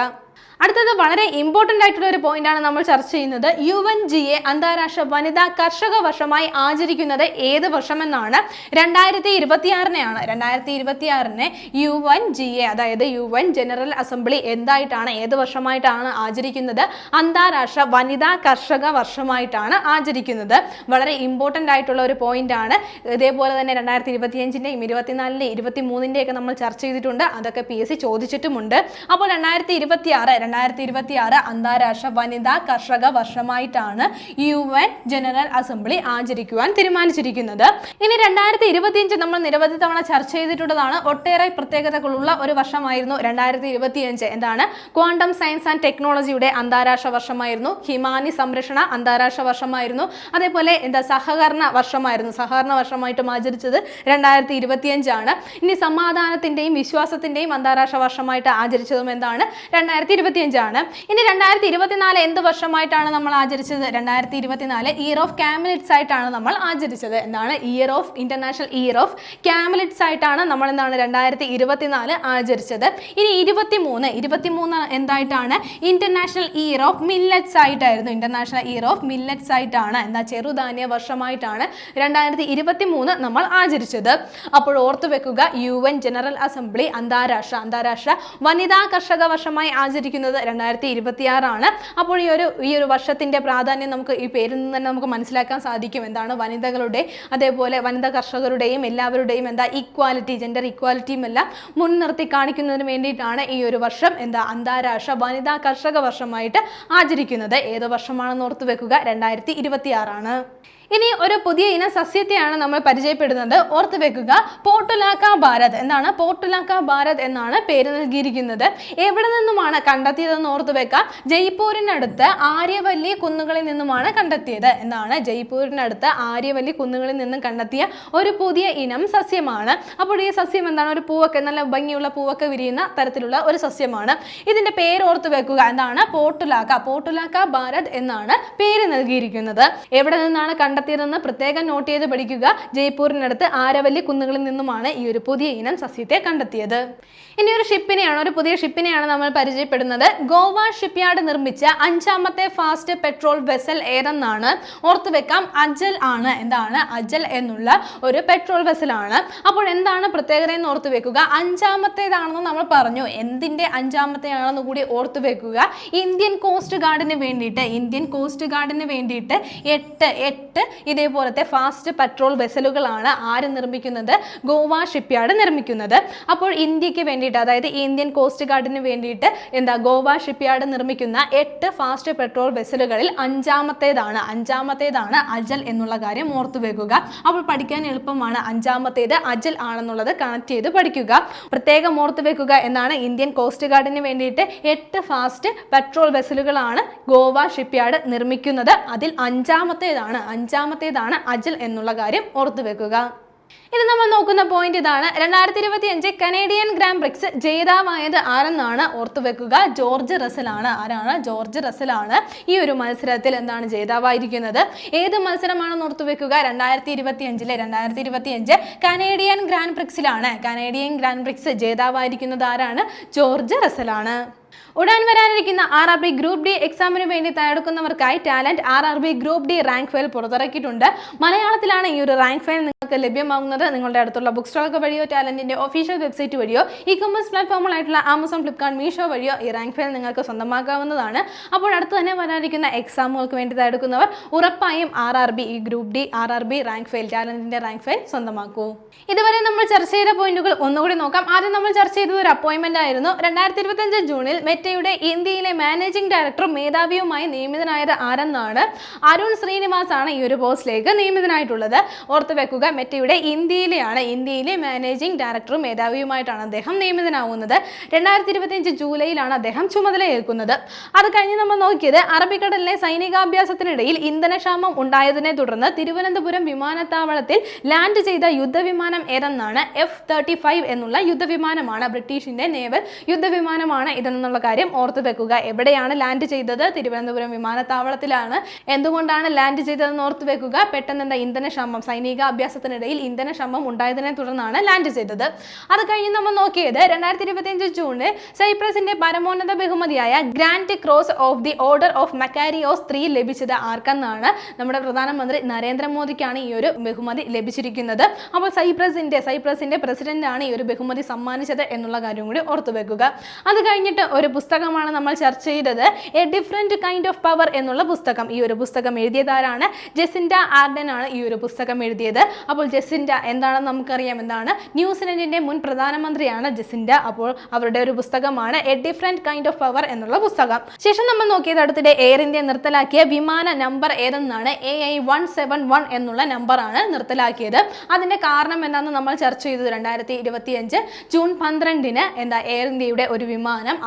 അടുത്തത് വളരെ ഇമ്പോർട്ടന്റ് ആയിട്ടുള്ള ഒരു പോയിന്റ് ആണ് നമ്മൾ ചർച്ച ചെയ്യുന്നത്. യു എൻ ജി എ അന്താരാഷ്ട്ര വനിതാ കർഷക വർഷമായി ആചരിക്കുന്നത് ഏത് വർഷമെന്നാണ്. രണ്ടായിരത്തി ഇരുപത്തിയാറിനെയാണ് രണ്ടായിരത്തി ഇരുപത്തിയാറിനെ യു എൻ ജി എ അതായത് യു എൻ ജനറൽ അസംബ്ലി എന്തായിട്ടാണ് ഏത് വർഷമായിട്ടാണ് ആചരിക്കുന്നത്? അന്താരാഷ്ട്ര വനിതാ കർഷക വർഷമായിട്ടാണ് ആചരിക്കുന്നത്. വളരെ ഇമ്പോർട്ടന്റ് ആയിട്ടുള്ള ഒരു പോയിന്റ് ആണ്. ഇതേപോലെ തന്നെ രണ്ടായിരത്തി ഇരുപത്തിയഞ്ചിന്റെയും ഇരുപത്തിനാലിന്റെ ഇരുപത്തി മൂന്നിന്റെയൊക്കെ നമ്മൾ ചർച്ച ചെയ്തിട്ടുണ്ട്. അതൊക്കെ പി എസ് സി ചോദിച്ചിട്ടുമുണ്ട്. അപ്പോൾ രണ്ടായിരത്തി ഇരുപത്തി ആറ് രണ്ടായിരത്തി ഇരുപത്തി ആറ് അന്താരാഷ്ട്ര വനിതാ കർഷക വർഷമായിട്ടാണ് യു എൻ ജനറൽ അസംബ്ലി ആചരിക്കുവാൻ തീരുമാനിച്ചിരിക്കുന്നത്. ഇനി രണ്ടായിരത്തി ഇരുപത്തിയഞ്ച് നമ്മൾ നിരവധി തവണ ചർച്ച ചെയ്തിട്ടുള്ളതാണ്. ഒട്ടേറെ പ്രത്യേകതകളുള്ള ഒരു വർഷമായിരുന്നു രണ്ടായിരത്തി ഇരുപത്തിയഞ്ച് എന്താണ്? ക്വാണ്ടം സയൻസ് ആൻഡ് ടെക്നോളജിയുടെ അന്താരാഷ്ട്ര വർഷമായിരുന്നു. ഹിമാനി സംരക്ഷണ അന്താരാഷ്ട്ര വർഷമായിരുന്നു. അതേപോലെ എന്താ? സഹകരണ വർഷമായിരുന്നു. സഹകരണ വർഷമായിട്ടും ആചരിച്ചത് രണ്ടായിരത്തി ഇരുപത്തിയഞ്ചാണ് ഇനി സമാധാനത്തിന്റെയും വിശ്വാസത്തിന്റെയും അന്താരാഷ്ട്ര വർഷമായിട്ട് ആചരിച്ചതും എന്താണ്? രണ്ടായിരത്തി ഇരുപത്തിയഞ്ചാണ് ഇനി രണ്ടായിരത്തി ഇരുപത്തിനാല് എന്ത് വർഷമായിട്ടാണ് നമ്മൾ ആചരിച്ചത്? രണ്ടായിരത്തി ഇരുപത്തിനാല് ഇയർ ഓഫ് കാമിലിറ്റ്സ് ആയിട്ടാണ് നമ്മൾ ആചരിച്ചത്. എന്താണ്? Year of International Year of Camelids ആയിട്ടാണ് നമ്മൾ എന്താണ് രണ്ടായിരത്തി ഇരുപത്തിനാല് ആചരിച്ചത്. ഇനി ഇരുപത്തി മൂന്ന് ഇരുപത്തി മൂന്ന് എന്തായിട്ടാണ്? ഇന്റർനാഷണൽ ഇയർ ഓഫ് മില്ലറ്റ്സ് ആയിട്ടായിരുന്നു. ഇന്റർനാഷണൽ ഇയർ ഓഫ് മില്ലറ്റ്സ് ആയിട്ടാണ്. എന്താ? ചെറുധാന്യ വർഷമായിട്ടാണ് രണ്ടായിരത്തി ഇരുപത്തി മൂന്ന് നമ്മൾ ആചരിച്ചത്. അപ്പോൾ ഓർത്തു വെക്കുക യു എൻ ജനറൽ അസംബ്ലി അന്താരാഷ്ട്ര അന്താരാഷ്ട്ര വനിതാ കർഷക വർഷമായി ആചരിക്കുന്നത് രണ്ടായിരത്തി ഇരുപത്തിയാറാണ് അപ്പോൾ ഈ ഒരു ഈ ഒരു വർഷത്തിന്റെ പ്രാധാന്യം നമുക്ക് ഈ പേരിൽ നിന്ന് തന്നെ നമുക്ക് മനസ്സിലാക്കാൻ സാധിക്കും എന്താണ് വനിതകളുടെ അതേപോലെ വനിതാ കർഷകരുടെയും എല്ലാവരുടെയും എന്താ ഇക്വാലിറ്റി ജെൻഡർ ഇക്വാലിറ്റിയും എല്ലാം മുൻനിർത്തി കാണിക്കുന്നതിന് വേണ്ടിയിട്ടാണ് ഈ ഒരു വർഷം എന്താ അന്താരാഷ്ട്ര വനിതാ കർഷക വർഷമായിട്ട് ആചരിക്കുന്നത്. ഏത് വർഷമാണെന്ന് ഓർത്ത് വെക്കുക? രണ്ടായിരത്തി ഇരുപത്തിയാറാണ് ഇനി ഒരു പുതിയ ഇനം സസ്യത്തെയാണ് നമ്മൾ പരിചയപ്പെടുന്നത്. ഓർത്ത് വെക്കുക പോർട്ടുലാക്ക ഭാരത്. എന്താണ്? പോർട്ടുലാക്ക ഭാരത് എന്നാണ് പേര് നൽകിയിരിക്കുന്നത്. എവിടെ നിന്നുമാണ് കണ്ടെത്തിയതെന്ന് ഓർത്ത് വെക്കുക. ജയ്പൂരിനടുത്ത് ആര്യവല്ലി കുന്നുകളിൽ നിന്നുമാണ് കണ്ടെത്തിയത്. എന്താണ്? ജയ്പൂരിനടുത്ത് ആര്യവല്ലി കുന്നുകളിൽ നിന്നും കണ്ടെത്തിയ ഒരു പുതിയ ഇനം സസ്യമാണ്. അപ്പോൾ ഈ സസ്യം എന്താണ്? ഒരു പൂവൊക്കെ നല്ല ഭംഗിയുള്ള പൂവൊക്കെ വിരിയുന്ന തരത്തിലുള്ള ഒരു സസ്യമാണ്. ഇതിന്റെ പേര് ഓർത്ത് വെക്കുക. എന്താണ്? പോർട്ടുലാക്ക. പോർട്ടുലാക്ക ഭാരത് എന്നാണ് പേര് നൽകിയിരിക്കുന്നത്. എവിടെ നിന്നാണ് കണ്ടെത്തിയതെന്ന് പ്രത്യേകം നോട്ട് ചെയ്ത് പഠിക്കുക. ജയ്പൂരിനടുത്ത് ആരവല്ലി കുന്നുകളിൽ നിന്നുമാണ് ഈ ഒരു പുതിയ ഇനം സസ്യത്തെ കണ്ടെത്തിയത്. ഇനി ഒരു ഷിപ്പിനെയാണ് ഒരു പുതിയ ഷിപ്പിനെയാണ് നമ്മൾ പരിചയപ്പെടുന്നത്. ഗോവ ഷിപ്പ്യാർഡ് നിർമ്മിച്ച അഞ്ചാമത്തെ ഫാസ്റ്റ് പെട്രോൾ വെസൽ ഏതെന്നാണ് ഓർത്തു വെക്കാം. അജൽ ആണ് എന്താണ്? അജൽ എന്നുള്ള ഒരു പെട്രോൾ വെസലാണ്. അപ്പോൾ എന്താണ് പ്രത്യേകത എന്ന് ഓർത്തു വെക്കുക. അഞ്ചാമത്തേതാണെന്ന് നമ്മൾ പറഞ്ഞു. എന്തിന്റെ അഞ്ചാമത്തെയാണെന്ന് കൂടി ഓർത്തു വെക്കുക. ഇന്ത്യൻ കോസ്റ്റ് ഗാർഡിന് വേണ്ടിയിട്ട് ഇന്ത്യൻ കോസ്റ്റ് ഗാർഡിന് വേണ്ടിയിട്ട് എട്ട് എട്ട് ഇതേപോലത്തെ ഫാസ്റ്റ് പെട്രോൾ വെസലുകളാണ് ആര് നിർമ്മിക്കുന്നത്? ഗോവ ഷിപ്പ്യാർഡ് നിർമ്മിക്കുന്നത്. അപ്പോൾ ഇന്ത്യയ്ക്ക് വേണ്ടിയിട്ട് അതായത് ഇന്ത്യൻ കോസ്റ്റ് ഗാർഡിന് വേണ്ടിയിട്ട് എന്താ ഗോവ ഷിപ്പ്യാർഡ് നിർമ്മിക്കുന്ന എട്ട് ഫാസ്റ്റ് പെട്രോൾ വെസലുകളിൽ അഞ്ചാമത്തേതാണ്. അഞ്ചാമത്തേതാണ് അജൽ എന്നുള്ള കാര്യം ഓർത്തു വെക്കുക. അപ്പോൾ പഠിക്കാൻ എളുപ്പമാണ് അഞ്ചാമത്തേത് അജൽ ആണെന്നുള്ളത് കണക്ട് ചെയ്ത് പഠിക്കുക. പ്രത്യേകം ഓർത്തു വെക്കുക എന്നാണ് ഇന്ത്യൻ കോസ്റ്റ് ഗാർഡിന് വേണ്ടിയിട്ട് എട്ട് ഫാസ്റ്റ് പെട്രോൾ വെസലുകളാണ് ഗോവ ഷിപ്പ്യാർഡ് നിർമ്മിക്കുന്നത്. അതിൽ അഞ്ചാമത്തേതാണ് അഞ്ചാമത്തേതാണ് അജൽ എന്നുള്ള കാര്യം ഓർത്തു വെക്കുക. ഇനി നമ്മൾ നോക്കുന്ന പോയിന്റ് ഇതാണ്. രണ്ടായിരത്തി ഇരുപത്തി അഞ്ച് കനേഡിയൻ ഗ്രാൻഡ് പ്രിക്സ് ജേതാവായത് ആരെന്നാണ് ഓർത്തുവെക്കുക ജോർജ് റസലാണ്. ആരാണ്? ജോർജ് റസലാണ്. ഈ ഒരു മത്സരത്തിൽ എന്താണ് ജേതാവായിരിക്കുന്നത്? ഏത് മത്സരമാണെന്ന് ഓർത്തുവെക്കുക രണ്ടായിരത്തി ഇരുപത്തി അഞ്ചിലെ രണ്ടായിരത്തി ഇരുപത്തി അഞ്ച് കനേഡിയൻ ഗ്രാൻഡ് പ്രിക്സിലാണ് കനേഡിയൻ ഗ്രാൻഡ് പ്രിക്സ് ജേതാവായിരിക്കുന്നത് ആരാണ്? ജോർജ് റസലാണ്. ഉടൻ വരാനിരിക്കുന്ന R R B group D എക്സാമിന് വേണ്ടി തയ്യാറെടുക്കുന്നവർക്കായി Talent R R B group D rank file പുറത്തിറക്കിയിട്ടുണ്ട്. മലയാളത്തിലാണ് ഈ ഒരു റാങ്ക് ഫയൽ നിങ്ങൾക്ക് ലഭ്യമാകുന്നത്. നിങ്ങളുടെ അടുത്തുള്ള ബുക്ക് സ്റ്റോളൊക്കെ വഴിയോ ടാലന്റിന്റെ ഒഫീഷ്യൽ വെബ്സൈറ്റ് വഴിയോ ഇ കൊമേഴ്സ് പ്ലാറ്റ്ഫോമുകളായിട്ടുള്ള ആമസോൺ ഫ്ലിപ്കാർട്ട് മീഷോ വഴിയോ ഈ റാങ്ക് ഫയൽ നിങ്ങൾക്ക് സ്വന്തമാക്കാവുന്നതാണ്. അപ്പോൾ അടുത്ത് തന്നെ വരാനിരിക്കുന്ന എക്സാമുകൾക്ക് വേണ്ടി തയ്യാറെടുക്കുന്നവർ ഉറപ്പായും ആർ ആർ ബി ഈ group D R R B rank file ടാലന്റിന്റെ rank file സ്വന്തമാക്കൂ. ഇതുവരെ നമ്മൾ ചർച്ച ചെയ്ത പോയിന്റുകൾ ഒന്നുകൂടി നോക്കാം. ആദ്യം നമ്മൾ ചർച്ച ചെയ്തത് ഒരു അപ്പോയിന്റ്മെന്റ് ആയിരുന്നു. രണ്ടായിരത്തി ഇരുപത്തഞ്ച് ജൂണിൽ മെറ്റയുടെ ഇന്ത്യയിലെ മാനേജിംഗ് ഡയറക്ടറും മേധാവിയുമായി നിയമിതനായത് ആരെന്നാണ്? അരുൺ ശ്രീനിവാസ് ആണ് ഈ ഒരു പോസ്റ്റിലേക്ക് നിയമിതനായിട്ടുള്ളത്. ഓർത്ത് വെക്കുക മെറ്റയുടെ ഇന്ത്യയിലെയാണ് ഇന്ത്യയിലെ മാനേജിംഗ് ഡയറക്ടറും മേധാവിയുമായിട്ടാണ് അദ്ദേഹം നിയമിതനാവുന്നത്. രണ്ടായിരത്തി ഇരുപത്തിയഞ്ച് ജൂലൈയിലാണ് അദ്ദേഹം ചുമതലയേൽക്കുന്നത്. അത് കഴിഞ്ഞ് നമ്മൾ നോക്കിയത് അറബിക്കടലിലെ സൈനികാഭ്യാസത്തിനിടയിൽ ഇന്ധനക്ഷാമം ഉണ്ടായതിനെ തുടർന്ന് തിരുവനന്തപുരം വിമാനത്താവളത്തിൽ ലാൻഡ് ചെയ്ത യുദ്ധവിമാനം ഏതെന്നാണ്? എഫ് തേർട്ടി ഫൈവ് എന്നുള്ള യുദ്ധവിമാനമാണ്. ബ്രിട്ടീഷിന്റെ നേവൽ യുദ്ധവിമാനമാണ് ഇതെന്നുള്ള കാര്യം ഓർത്തു വെക്കുക. എവിടെയാണ് ലാൻഡ് ചെയ്തത്? തിരുവനന്തപുരം വിമാനത്താവളത്തിലാണ്. എന്തുകൊണ്ടാണ് ലാൻഡ് ചെയ്തതെന്ന് ഓർത്തു വെക്കുക? പെട്ടെന്ന് എന്താ ഇന്ധനക്ഷാമം? സൈനിക അഭ്യാസത്തിനിടയിൽ ഇന്ധനക്ഷാമം ഉണ്ടായതിനെ തുടർന്നാണ് ലാൻഡ് ചെയ്തത്. അത് കഴിഞ്ഞ് നമ്മൾ നോക്കിയത് രണ്ടായിരത്തി ഇരുപത്തിയഞ്ച് ജൂണിൽ സൈപ്രസിന്റെ പരമോന്നത ബഹുമതിയായ Grand Cross of the Order of Makarios Three ലഭിച്ചത് ആർക്കെന്നാണ് നമ്മുടെ പ്രധാനമന്ത്രി നരേന്ദ്രമോദിക്കാണ് ഈ ഒരു ബഹുമതി ലഭിച്ചിരിക്കുന്നത്. അപ്പോൾ സൈപ്രസിന്റെ സൈപ്രസിന്റെ പ്രസിഡന്റാണ് ഈ ഒരു ബഹുമതി സമ്മാനിച്ചത് എന്നുള്ള കാര്യം കൂടി ഓർത്തു വെക്കുക. അത് കഴിഞ്ഞിട്ട് ഒരു പുസ്തകമാണ് നമ്മൾ ചർച്ച ചെയ്തത്. A Different Kind of Power എന്നുള്ള പുസ്തകം. ഈ ഒരു പുസ്തകം എഴുതിയതാരാണ് ജെസിൻഡ ആർഡൻ ആണ് ഈ ഒരു പുസ്തകം എഴുതിയത്. അപ്പോൾ ജെസിൻഡ എന്താണെന്ന് നമുക്കറിയാം. എന്താണ്? ന്യൂസിലൻഡിന്റെ മുൻ പ്രധാനമന്ത്രിയാണ് ജെസിൻഡ. അപ്പോൾ അവരുടെ ഒരു പുസ്തകമാണ് A Different Kind of Power എന്നുള്ള പുസ്തകം. ശേഷം നമ്മൾ നോക്കിയത് അടുത്തിടെ എയർ ഇന്ത്യ നിർത്തലാക്കിയ വിമാന number ഏതെന്നാണ്? A I one seven one എന്നുള്ള നമ്പറാണ് നിർത്തലാക്കിയത്. അതിന്റെ കാരണം എന്താണെന്ന് നമ്മൾ ചർച്ച ചെയ്തത് രണ്ടായിരത്തി ഇരുപത്തിയഞ്ച് ജൂൺ പന്ത്രണ്ടിന് എന്താ എയർ ഇന്ത്യയുടെ ഒരു വിമാനം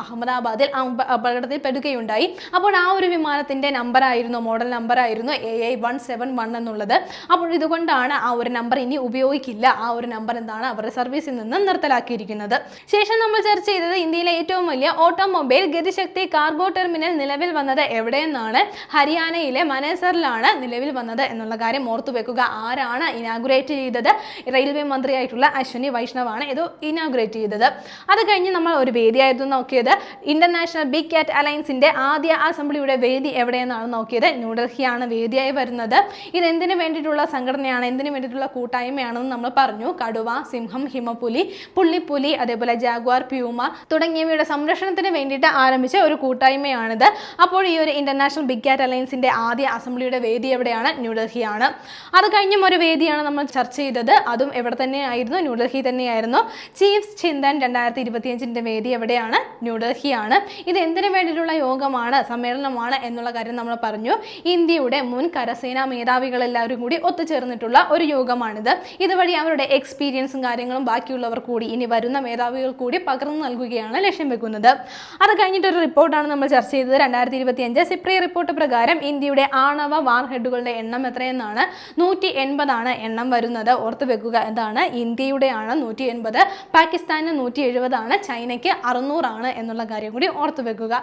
അഹമ്മദാബാദിൽ അപകടത്തിൽ അപകടത്തിൽപ്പെടുകയുണ്ടായി. അപ്പോൾ ആ ഒരു വിമാനത്തിന്റെ നമ്പർ ആയിരുന്നു മോഡൽ നമ്പർ ആയിരുന്നു A I one seven one എന്നുള്ളത്. അപ്പോൾ ഇതുകൊണ്ടാണ് ആ ഒരു നമ്പർ ഇനി ഉപയോഗിക്കില്ല. ആ ഒരു നമ്പർ എന്താണ് അവരുടെ സർവീസിൽ നിന്ന് നിർത്തലാക്കിയിരിക്കുന്നത്. ശേഷം നമ്മൾ ചർച്ച ചെയ്തത് ഇന്ത്യയിലെ ഏറ്റവും വലിയ ഓട്ടോമൊബൈൽ ഗതിശക്തി കാർഗോ ടെർമിനൽ നിലവിൽ വന്നത് എവിടെയെന്നാണ്. ഹരിയാനയിലെ മനേസറിലാണ് നിലവിൽ വന്നത് എന്നുള്ള കാര്യം ഓർത്തു വെക്കുക. ആരാണ് ഇനാഗുറേറ്റ് ചെയ്തത്? റെയിൽവേ മന്ത്രിയായിട്ടുള്ള അശ്വനി വൈഷ്ണവാണ് ഇത് ഇനാഗുറേറ്റ് ചെയ്തത്. അത് കഴിഞ്ഞ് നമ്മൾ ഒരു വേദിയായിരുന്നു നോക്കിയത്. ഇന്റർനാഷണൽ ബിഗ് കാറ്റ് അലയൻസിന്റെ ആദ്യ അസംബ്ലിയുടെ വേദി എവിടെയെന്നാണ് നോക്കിയത്? ന്യൂഡൽഹിയാണ് വേദിയായി വരുന്നത്. ഇത് എന്തിനു വേണ്ടിയിട്ടുള്ള സംഘടനയാണ്? എന്തിനു വേണ്ടിയിട്ടുള്ള കൂട്ടായ്മയാണെന്ന് നമ്മൾ പറഞ്ഞു. കടുവ സിംഹം ഹിമപുലി പുള്ളിപ്പുലി അതേപോലെ ജാഗ്വാർ പ്യൂമ തുടങ്ങിയവയുടെ സംരക്ഷണത്തിന് വേണ്ടിയിട്ട് ആരംഭിച്ച ഒരു കൂട്ടായ്മയാണിത്. അപ്പോൾ ഈ ഒരു ഇന്റർനാഷണൽ ബിഗ് കാറ്റ് അലയൻസിന്റെ ആദ്യ അസംബ്ലിയുടെ വേദി എവിടെയാണ്? ന്യൂഡൽഹിയാണ് അത് കഴിഞ്ഞും ഒരു വേദിയാണ് നമ്മൾ ചർച്ച ചെയ്തത്. അതും എവിടെ തന്നെയായിരുന്നു? ന്യൂഡൽഹി തന്നെയായിരുന്നു. ചീഫ്സ് ചിന്തൻ രണ്ടായിരത്തി ഇരുപത്തിയഞ്ചിന്റെ വേദി എവിടെയാണ്? ന്യൂഡൽഹിയാണ് ഇത് എന്തിനു വേണ്ടിയിട്ടുള്ള യോഗമാണ് സമ്മേളനമാണ് എന്നുള്ള കാര്യം നമ്മൾ പറഞ്ഞു. ഇന്ത്യയുടെ മുൻ കരസേനാ മേധാവികളെല്ലാവരും കൂടി ഒത്തുചേർന്നിട്ടുള്ള ഒരു യോഗമാണിത്. ഇതുവഴി അവരുടെ എക്സ്പീരിയൻസും കാര്യങ്ങളും ബാക്കിയുള്ളവർ കൂടി ഇനി വരുന്ന മേധാവികൾ കൂടി പകർന്നു നൽകുകയാണ് ലക്ഷ്യം വെക്കുന്നത്. അത് കഴിഞ്ഞിട്ടൊരു റിപ്പോർട്ടാണ് നമ്മൾ ചർച്ച ചെയ്തത്. രണ്ടായിരത്തി ഇരുപത്തി അഞ്ച് സിപ്രി റിപ്പോർട്ട് പ്രകാരം ഇന്ത്യയുടെ ആണവ വാർ ഹെഡുകളുടെ എണ്ണം എത്രയെന്നാണ്? നൂറ്റി എൺപതാണ് എണ്ണം വരുന്നത്. ഓർത്ത് വെക്കുക എന്താണ്? ഇന്ത്യയുടെ ആണ് നൂറ്റി എൺപത് പാകിസ്ഥാന് നൂറ്റി എഴുപതാണ് ചൈനയ്ക്ക് അറുന്നൂറാണ് എന്നുള്ള കാര്യം. കൂടി ഓർത്തു വെക്കുക.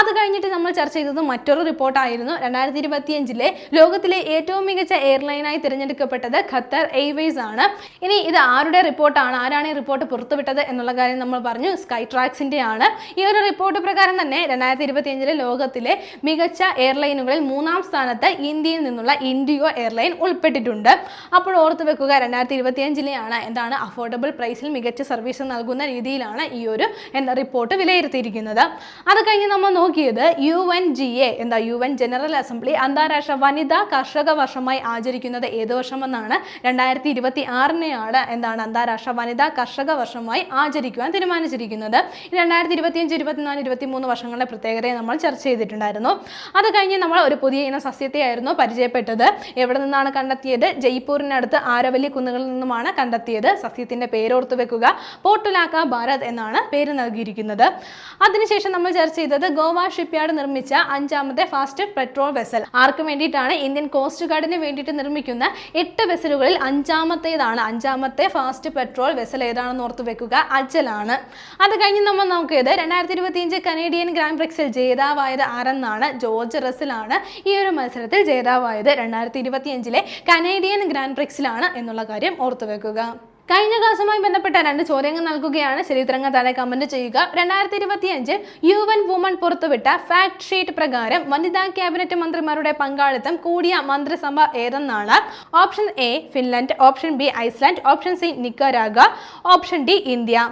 അത് കഴിഞ്ഞിട്ട് നമ്മൾ ചർച്ച ചെയ്തത് മറ്റൊരു റിപ്പോർട്ടായിരുന്നു. രണ്ടായിരത്തി ഇരുപത്തിയഞ്ചിലെ ലോകത്തിലെ ഏറ്റവും മികച്ച എയർലൈനായി തിരഞ്ഞെടുക്കപ്പെട്ടത് ഖത്തർ എയർവേസ് ആണ്. ഇനി ഇത് ആരുടെ റിപ്പോർട്ടാണ്? ആരാണ് ഈ റിപ്പോർട്ട് പുറത്തുവിട്ടത് എന്നുള്ള കാര്യം നമ്മൾ പറഞ്ഞു. സ്കൈ ട്രാക്സിന്റെ ആണ്. ഈ ഒരു റിപ്പോർട്ട് പ്രകാരം തന്നെ രണ്ടായിരത്തി ഇരുപത്തിയഞ്ചിലെ ലോകത്തിലെ മികച്ച എയർലൈനുകളിൽ മൂന്നാം സ്ഥാനത്ത് ഇന്ത്യയിൽ നിന്നുള്ള ഇൻഡിഗോ എയർലൈൻ ഉൾപ്പെട്ടിട്ടുണ്ട്. അപ്പോൾ ഓർത്ത് വെക്കുക രണ്ടായിരത്തി ഇരുപത്തിയഞ്ചിലെയാണ് എന്താണ്? അഫോർഡബിൾ പ്രൈസിൽ മികച്ച സർവീസ് നൽകുന്ന രീതിയിലാണ് ഈ ഒരു റിപ്പോർട്ട് റിപ്പോർട്ട് നടത്തിയിരിക്കുന്നത് അത് കഴിഞ്ഞ് നമ്മൾ നോക്കിയത് യു എൻ ജി എ എന്താ യു എൻ ജനറൽ അസംബ്ലി അന്താരാഷ്ട്ര വനിതാ കർഷക വർഷമായി ആചരിക്കുന്നത് ഏത് വർഷമെന്നാണ് രണ്ടായിരത്തി ഇരുപത്തി ആറിനെയാണ് എന്താണ് അന്താരാഷ്ട്ര വനിതാ കർഷക വർഷമായി ആചരിക്കുവാൻ തീരുമാനിച്ചിരിക്കുന്നത്. രണ്ടായിരത്തി ഇരുപത്തിയഞ്ച് ഇരുപത്തിനാല് ഇരുപത്തി മൂന്ന് വർഷങ്ങളുടെ പ്രത്യേകതയെ നമ്മൾ ചർച്ച ചെയ്തിട്ടുണ്ടായിരുന്നു. അത് കഴിഞ്ഞ് നമ്മൾ ഒരു പുതിയ ഇന സസ്യത്തെയായിരുന്നു പരിചയപ്പെട്ടത്. എവിടെ നിന്നാണ് കണ്ടെത്തിയത്? ജയ്പൂരിനടുത്ത് ആരവല്ലി കുന്നുകളിൽ നിന്നുമാണ് കണ്ടെത്തിയത്. സസ്യത്തിന്റെ പേരോർത്ത് വെക്കുക. പോർട്ടുലാക്ക ഭാരത് എന്നാണ് പേര് നൽകിയിരിക്കുന്നത്. അതിനുശേഷം നമ്മൾ ചർച്ച ചെയ്തത് ഗോവ ഷിപ്പ്യാർഡ് നിർമ്മിച്ച അഞ്ചാമത്തെ ഫാസ്റ്റ് പെട്രോൾ വെസൽ. ആർക്ക് വേണ്ടിയിട്ടാണ് ഇന്ത്യൻ കോസ്റ്റ് ഗാർഡിന് വേണ്ടിയിട്ട് നിർമ്മിക്കുന്ന എട്ട് വെസലുകളിൽ അഞ്ചാമത്തേതാണ്. അഞ്ചാമത്തെ ഫാസ്റ്റ് പെട്രോൾ വെസൽ ഏതാണെന്ന് ഓർത്ത് വെക്കുക. അജലാണ്. അത് കഴിഞ്ഞ് നമ്മൾ നോക്കിയത് രണ്ടായിരത്തി ഇരുപത്തിയഞ്ച് കനേഡിയൻ ഗ്രാൻഡ് പ്രിക്സിൽ ജേതാവായത് ആരെന്നാണ്? ജോർജ് റസിലാണ് ഈ ഒരു മത്സരത്തിൽ ജേതാവായത്. രണ്ടായിരത്തി ഇരുപത്തിയഞ്ചിലെ കനേഡിയൻ ഗ്രാൻഡ് പ്രിക്സിലാണ് എന്നുള്ള കാര്യം ഓർത്തു വെക്കുക. കഴിഞ്ഞ ക്ലാസ്സുമായി ബന്ധപ്പെട്ട രണ്ട് ചോദ്യങ്ങൾ നൽകുകയാണ്. ശരിത്രങ്ങൾ താഴെ കമന്റ് ചെയ്യുക. രണ്ടായിരത്തി ഇരുപത്തി അഞ്ച് യു എൻ വുമൺ പുറത്തുവിട്ട ഫാക്ട് ഷീറ്റ് പ്രകാരം വനിതാ ക്യാബിനറ്റ് മന്ത്രിമാരുടെ പങ്കാളിത്തം കൂടിയ മന്ത്രിസഭ ഏതെന്നാണ്? Option A Finland option B Iceland option C Nicaragua option D India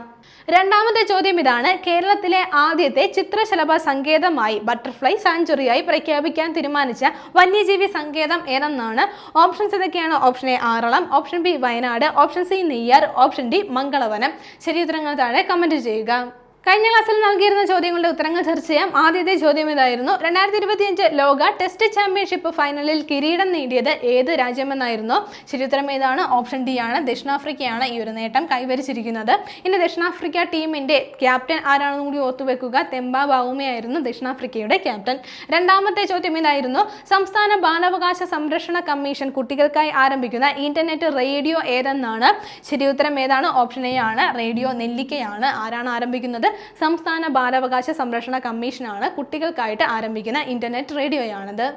രണ്ടാമത്തെ ചോദ്യം ഇതാണ്. കേരളത്തിലെ ആദ്യത്തെ ചിത്രശലഭ സങ്കേതമായി ബട്ടർഫ്ലൈ സാഞ്ചുറിയായി പ്രഖ്യാപിക്കാൻ തീരുമാനിച്ച വന്യജീവി സങ്കേതം ഏതെന്നാണ്? ഓപ്ഷൻസ് ഇതൊക്കെയാണ്. Option A Aralam option B Wayanad option C Neyyar option D Mangalavanam. ശരി ഉത്തരങ്ങൾ താഴെ കമന്റ് ചെയ്യുക. കഴിഞ്ഞ ക്ലാസ്സിൽ നൽകിയിരുന്ന ചോദ്യങ്ങളുടെ ഉത്തരങ്ങൾ ചർച്ച ചെയ്യാം. ആദ്യത്തെ ചോദ്യം ഇതായിരുന്നു. രണ്ടായിരത്തി ഇരുപത്തിയഞ്ച് ലോക ടെസ്റ്റ് ചാമ്പ്യൻഷിപ്പ് ഫൈനലിൽ കിരീടം നേടിയത് ഏത് രാജ്യമെന്നായിരുന്നു? ശരിയുത്തരം ഏതാണ്? ഓപ്ഷൻ ഡി ആണ്. ദക്ഷിണാഫ്രിക്കയാണ് ഈ ഒരു നേട്ടം കൈവരിച്ചിരിക്കുന്നത്. ഇനി ദക്ഷിണാഫ്രിക്ക ടീമിന്റെ ക്യാപ്റ്റൻ ആരാണെന്നും കൂടി ഓർത്തുവെക്കുക തെമ്പ ബാവുമയായിരുന്നു ദക്ഷിണാഫ്രിക്കയുടെ ക്യാപ്റ്റൻ. രണ്ടാമത്തെ ചോദ്യം ഇതായിരുന്നു. സംസ്ഥാന ബാലാവകാശ സംരക്ഷണ കമ്മീഷൻ കുട്ടികൾക്കായി ആരംഭിക്കുന്ന ഇന്റർനെറ്റ് റേഡിയോ ഏതെന്നാണ്? ശരിയുത്തരം ഏതാണ്? ഓപ്ഷൻ എ ആണ്. റേഡിയോ നെല്ലിക്കയാണ്. ആരാണ് ആരംഭിക്കുന്നത്? സംസ്ഥാന ബാലാവകാശ സംരക്ഷണ കമ്മീഷനാണ് കുട്ടികൾക്കായിട്ട് ആരംഭിക്കുന്ന ഇന്റർനെറ്റ് റേഡിയോയാണിത്.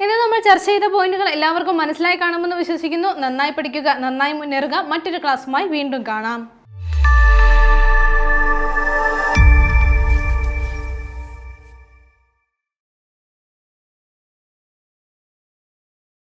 ഇന്ന് നമ്മൾ ചർച്ച ചെയ്ത പോയിന്റുകൾ എല്ലാവർക്കും മനസ്സിലായി കാണുമെന്ന് വിശ്വസിക്കുന്നു. നന്നായി പഠിക്കുക നന്നായി മുന്നേറുക. മറ്റൊരു ക്ലാസ്സുമായി വീണ്ടും കാണാം.